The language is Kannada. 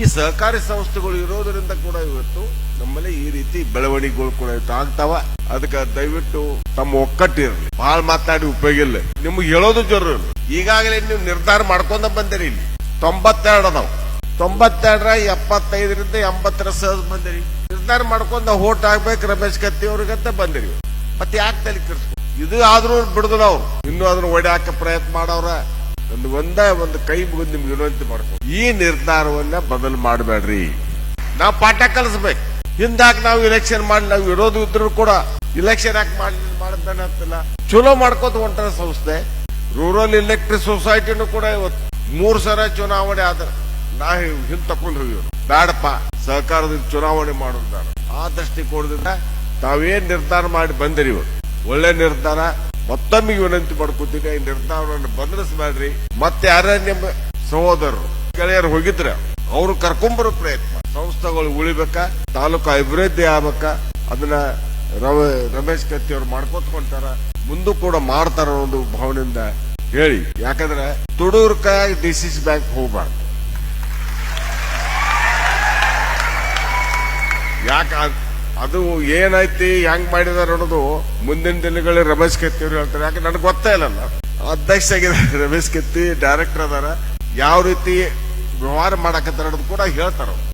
ಈ ಸಹಕಾರಿ ಸಂಸ್ಥೆಗಳು ಇರೋದರಿಂದ ಕೂಡ ಇವತ್ತು ನಮ್ಮಲ್ಲಿ ಈ ರೀತಿ ಬೆಳವಣಿಗೆಗಳು ಕೂಡ ಆಗ್ತಾವ. ಅದಕ್ಕೆ ದಯವಿಟ್ಟು ತಮ್ಮ ಒಕ್ಕಟ್ಟಿರಲಿ. ಬಹಳ ಮಾತಾಡಿ ಉಪಯೋಗ ಇಲ್ಲ. ನಿಮ್ಗೆ ಹೇಳೋದು ಜರೂರು ಈಗಾಗಲೇ ನೀವು ನಿರ್ಧಾರ ಮಾಡ್ಕೊಂಡ ಬಂದಿರಿ ಇಲ್ಲಿ. ತೊಂಬತ್ತೆರಡು ಅದಾವ. ತೊಂಬತ್ತೆರಡರ ಎಪ್ಪತ್ತೈದರಿಂದ ಎಂಬತ್ತರ ಸಹಜ ಬಂದಿರಿ. ನಿರ್ಧಾರ ಮಾಡ್ಕೊಂಡ ಹೋಟ್ ಆಗ್ಬೇಕು ರಮೇಶ್ ಕತ್ತಿ ಅವ್ರಿಗಂತ ಬಂದಿರಿ. ಮತ್ತೆ ಯಾಕೆ ತಲೆ ಇದು ಆದ್ರೂ ಬಿಡುದಿಲ್ಲ ಅವ್ರು. ಇನ್ನೂ ಅದನ್ನ ಒಡೆಯಾಕ ಪ್ರಯತ್ನ ಮಾಡವ್ರ ಒಂದು ಒಂದೇ ಒಂದು ಕೈ ಮುಗಿದು ನಿಮ್ಗೆ ವಿನಂತಿ ಮಾಡ್ಕೊ ಈ ನಿರ್ಧಾರವನ್ನ ಬದಲು ಮಾಡಬೇಡ್ರಿ. ನಾವು ಪಾಠ ಕಲಿಸ್ಬೇಕು. ಹಿಂದಾಕ ನಾವು ಇಲೆಕ್ಷನ್ ಮಾಡಿ ನಾವು ವಿರೋಧ ಇದ್ರು ಕೂಡ ಇಲೆಕ್ಷನ್ ಯಾಕೆ ಮಾಡಿ ಮಾಡಬೇಡ ಅಂತಿಲ್ಲ. ಚಲೋ ಮಾಡ್ಕೋತ ಹೊಂಟಾರ ಸಂಸ್ಥೆ. ರೂರಲ್ ಎಲೆಕ್ಟ್ರಿಕ್ ಸೊಸೈಟಿನೂ ಕೂಡ ಇವತ್ತು ಮೂರ್ ಸಲ ಚುನಾವಣೆ ಆದ್ರ ನಾ ಹಿಂದ್ ತಕೊಂಡು ಹೋಗಿ ಬೇಡಪ್ಪ ಸಹಕಾರದ ಚುನಾವಣೆ ಮಾಡೋದು ಬೇಡ ಆ ದೃಷ್ಟಿಕೋನದಿಂದ ತಾವೇನ್ ನಿರ್ಧಾರ ಮಾಡಿ ಬಂದಿರಿ ಒಳ್ಳೆ ನಿರ್ಧಾರ ಮತ್ತೊಮ್ಮೆ ವಿನಂತಿ ಮಾಡ್ಕೊತೀನಿ, ಈ ನಿರ್ಧಾರವನ್ನು ಬದಲಿಸಬೇಡ್ರಿ ಮತ್ತೆ ಯಾರ ನಿಮ್ಮ ಸಹೋದರರು, ಗೆಳೆಯರು ಹೋಗಿದ್ರ ಅವ್ರು ಕರ್ಕೊಂಬರೋ ಪ್ರಯತ್ನ. ಸಂಸ್ಥೆಗಳು ಉಳಿಬೇಕ, ತಾಲೂಕು ಅಭಿವೃದ್ಧಿ ಆಗ್ಬೇಕ, ಅದನ್ನ ರಮೇಶ್ ಕತ್ತಿ ಅವ್ರು ಮಾಡ್ಕೊತ್ಕೊಂತಾರ, ಮುಂದೂ ಕೂಡ ಮಾಡ್ತಾರ ಒಂದು ಭಾವನೆಯಿಂದ ಹೇಳಿ. ಯಾಕಂದ್ರೆ ಡಿ ಸಿ ಸಿ ಬ್ಯಾಂಕ್ ಹೋಗ್ಬಾರ್ದು. ಯಾಕ ಅದ್- ಏನೈತಿ ಹೆಂಗ್ ಮಾಡಿದಾರ ಅನ್ನೋದು ಮುಂದಿನ ದಿನಗಳಲ್ಲಿ ರಮೇಶ್ ಕೆತ್ತಿ ಅವ್ರು ಹೇಳ್ತಾರೆ. ಯಾಕೆ, ನನಗೆ ಗೊತ್ತೇ ಇಲ್ಲಲ್ಲ. ಅಧ್ಯಕ್ಷ ಆಗಿದ್ದಾರೆ ರಮೇಶ್ ಕೆತ್ತಿ ಡೈರೆಕ್ಟರ್ ಅದಾರ. ಯಾವ ರೀತಿ ವ್ಯವಹಾರ ಮಾಡಕತ್ತಾರ ಅನ್ನೋದು ಕೂಡ ಹೇಳ್ತಾರ.